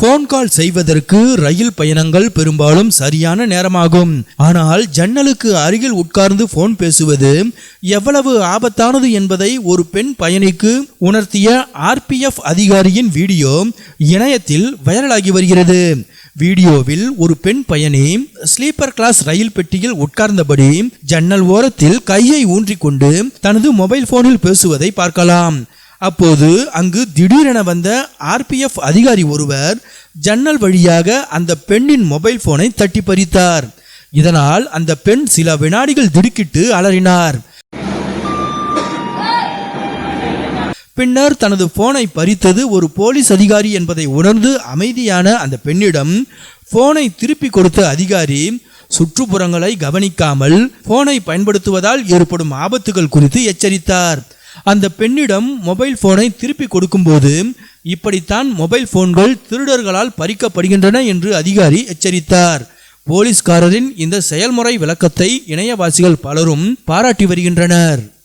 Phone call செய்வதற்கு ரயில் பயணங்கள் பெரும்பாலும் சரியான நேரமாகும். ஆனால் ஜன்னலுக்கு அருகில் உட்கார்ந்து போன் பேசுவது எவ்வளவு ஆபத்தானது என்பதை ஒரு பெண் பயணிக்கு உணர்த்திய ஆர்பிஎஃப் அதிகாரியின் வீடியோ இணையத்தில் வைரலாகி வருகிறது. வீடியோவில் ஒரு பெண் பயணி ஸ்லீப்பர் கிளாஸ் ரயில் பெட்டியில் உட்கார்ந்தபடி ஜன்னல் ஓரத்தில் கையை ஊன்றிக்கொண்டு தனது மொபைல் போனில் பேசுவதை பார்க்கலாம். அப்போது அங்கு திடீரென வந்த ஆர்பிஎஃப் அதிகாரி ஒருவர் ஜன்னல் வழியாக அந்த பெண்ணின் மொபைல் போனை தட்டி பறித்தார். இதனால் அந்த பெண் சில வினாடிகள் திடுக்கிட்டு அலறினார். பின்னர் தனது போனை பறித்தது ஒரு போலீஸ் அதிகாரி என்பதை உணர்ந்து அமைதியான அந்த பெண்ணிடம் போனை திருப்பி கொடுத்த அதிகாரி சுற்றுப்புறங்களை கவனிக்காமல் போனை பயன்படுத்துவதால் ஏற்படும் ஆபத்துகள் குறித்து எச்சரித்தார். அந்த பெண்ணிடம் மொபைல் ஃபோனை திருப்பி கொடுக்கும்போது இப்படித்தான் மொபைல் ஃபோன்கள் திருடர்களால் பறிக்கப்படுகின்றன என்று அதிகாரி எச்சரித்தார். போலீஸ்காரரின் இந்த செயல்முறை விளக்கத்தை இணையவாசிகள் பலரும் பாராட்டி வருகின்றனர்.